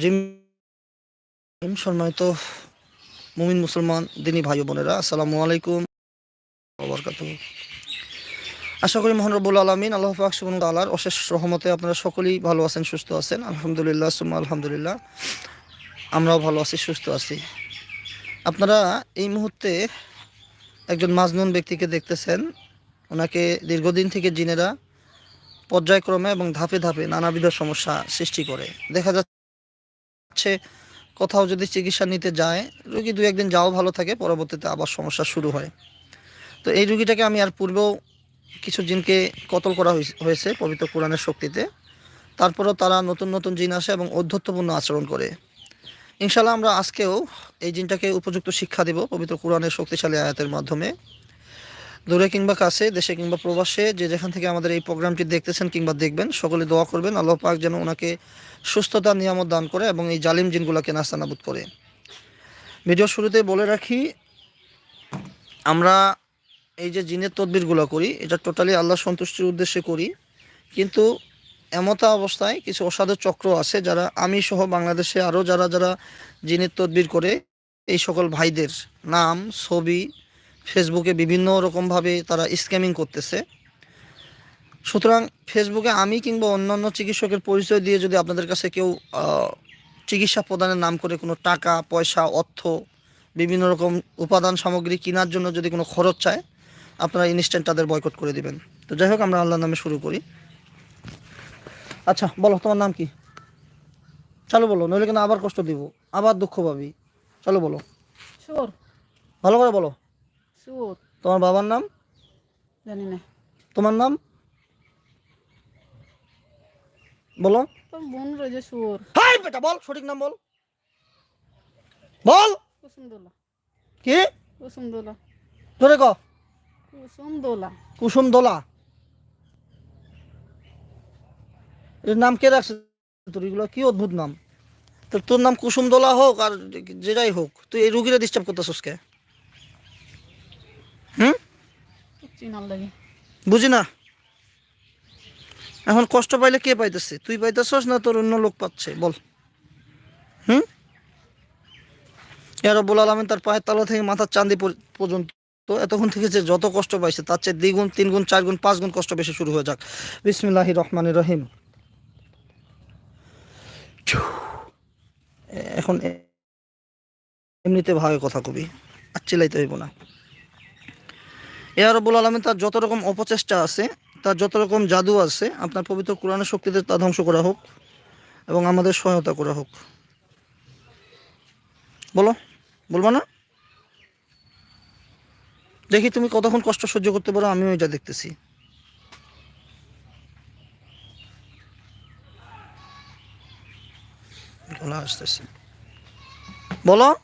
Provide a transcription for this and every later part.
Gym সম্মানিত মুমিন মুসলমান, দিনী ভাই বোনেরা, আসসালামু আলাইকুম আশা করি মহান রব্বুল আলমিন, আল্লাহ পাক তাআলার অশেষ রহমতে আপনারা সকলেই ভালো আছেন, সুস্থ আছেন। আলহামদুলিল্লাহ, সুম্মা আলহামদুলিল্লাহ, আমরাও ভালো আছি, সুস্থ আছি। আপনারা এই মুহূর্তে একজন মাজনুন ব্যক্তিকে দেখতেছেন। ওনাকে দীর্ঘদিন থেকে জিনেরা পর্যায়ক্রমে এবং ধাপে ধাপে নানাবিধ সমস্যা সৃষ্টি করে। দেখা যাচ্ছে কোথাও যদি চিকিৎসা নিতে যায়, রুগী দু একদিন যাও ভালো থাকে, পরবর্তীতে আবার সমস্যা শুরু হয়। তো এই রুগীটাকে আমি আর পূর্বেও কিছু জিনকে কতল করা হয়েছে পবিত্র কোরআনের শক্তিতে। তারপরেও তারা নতুন নতুন জিন আসে এবং অধ্যত্বপূর্ণ আচরণ করে। ইনশাল্লাহ আমরা আজকেও এই জিনটাকে উপযুক্ত শিক্ষা দেব পবিত্র কোরআনের শক্তিশালী আয়াতের মাধ্যমে। দূরে কিংবা কাছে, দেশে কিংবা প্রবাসে, যে যেখান থেকে আমাদের এই প্রোগ্রামটি দেখতেছেন কিংবা দেখবেন, সকলে দোয়া করবেন, আল্লাহ পাক যেন ওনাকে সুস্থতা নিয়ামত দান করে এবং এই জালিম জিনগুলোকে নাস্তানাবুদ করে। ভিডিও শুরুতে বলে রাখি, আমরা এই যে জিনের তদবিরগুলো করি, এটা টোটালি আল্লাহ সন্তুষ্টির উদ্দেশ্যে করি, কিন্তু এমতা অবস্থায় কিছু অসাধু চক্র আছে যারা আমি সহ বাংলাদেশে আরও যারা যারা জিনের তদবির করে, এই সকল ভাইদের নাম, ছবি ফেসবুকে বিভিন্ন রকমভাবে তারা স্ক্যামিং করতেছে। সুতরাং ফেসবুকে আমি কিংবা অন্যান্য চিকিৎসকের পরিচয় দিয়ে যদি আপনাদের কাছে কেউ চিকিৎসা প্রদানের নাম করে কোনো টাকা পয়সা অর্থ বিভিন্ন রকম উপাদান সামগ্রী কেনার জন্য যদি কোনো খরচ চায় আপনারা ইনস্ট্যান্ট তাদের বয়কট করে দিবেন। তো যাই হোক আমরা আল্লাহর নামে শুরু করি। আচ্ছা বলো তোমার নাম কি? চলো বলো নইলে কিন্তু আবার কষ্ট দিব। আবার দুঃখ পাবি। চলো বলো। ভালো করে বলো। সুর তোমার বাবার নাম? জানি না। তোমার নাম? বলো। তো বোন রয়েছে সুর। হাই বেটা বল সঠিক নাম বল। বল। কুসুম দোলা কি? কুসুম দোলা ধরে ক। কুসুম দোলা কুসুম দোলা এর নাম কে রাখছে তোর? এগুলো কি অদ্ভুত নাম? তো তোর নাম কুসুম দোলা হোক আর যেটাই হোক তুই এই রুগীরা ডিস্টার্ব করতেছিস কে হুম লাগে। বুঝি না। এখন কষ্ট পাইলে কে পাইতেছে? তুই পাইতেছস না তোর অন্য লোক পাচ্ছে? বল। হুম? ইয়া রব্বুল আলমিন তার পায়ের তলা থেকে মাথার চাঁদি পর্যন্ত তো এতক্ষণ থেকে যে যত কষ্ট পাইছে, তার চেয়ে দ্বিগুণ তিন গুণ চার গুণ পাঁচ গুণ কষ্ট বেশি শুরু হয়ে যাক। বিসমিল্লাহি রহমানির রহিম। এখন এমনিতে ভাবে কথা কবি। আর চিলাইতে হইব না। এ রব্বুল আলমিন তার যত রকম অপচেষ্টা আছে, তার যত রকম জাদু আছে, আপনার পবিত্র কোরআনের শক্তিতে তা ধ্বংস করা হোক এবং আমাদের সহায়তা করা হোক। বলো, বলব না? দেখি তুমি কতক্ষণ কষ্ট সহ্য করতে পারো, আমিও এটা দেখতেছি। আসতেছে। বলো।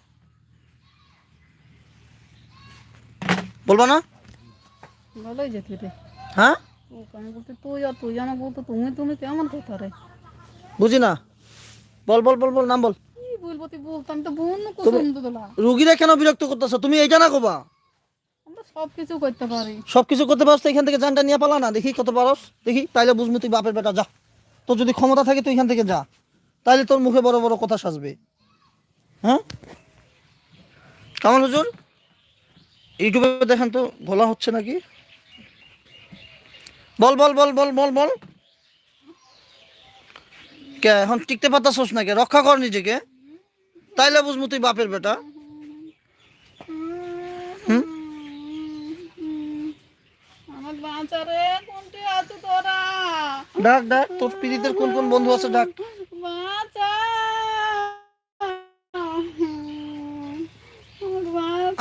বলব না? ভালোই যেতে রে হ্যাঁ? ও আমি বলতে তুই আর তুই আমাকে বলতো তুমি তুমি কেমন কথা রে? বুঝি না। বল বল বল বল নাম বল। কি বলব তুই বলতো? আমি তো বোন কুসুম দোলা রুগীরা কেন বিরক্ত করতেছো? তুমি এইটা না কোবা? আমরা সব কিছু করতে পারি। সব কিছু করতে পারছ তো এখান থেকে জানটা নিয়ে পালা না। দেখি কত পারস। দেখি তাইলে বুঝবি তুই বাপের বেটা যা। তোর যদি ক্ষমতা থাকে তুই এখান থেকে যা। তাইলে তোর মুখে বড় বড় কথা সাজবে। হ্যাঁ? কেমন হুজুর? ইউটিউবে দেখেন তো বলা হচ্ছে নাকি? বল বল বল বল বল বল। কে এখন টিকতে পারতাছস নাকি? রক্ষা কর নিজেকে। তাইলে বুঝব তুই বাপের বেটা। হুম? ডাক ডাক তোর পীড়িতের কোন কোন বন্ধু আছে ডাক।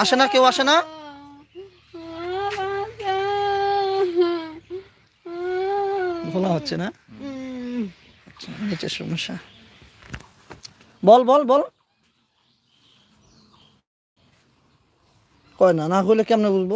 আসে না কেউ আসে না? বলা হচ্ছে না? আচ্ছা, নিচের সমস্যা। বল বল বল। কয় না না হলে কেমনে বুঝব?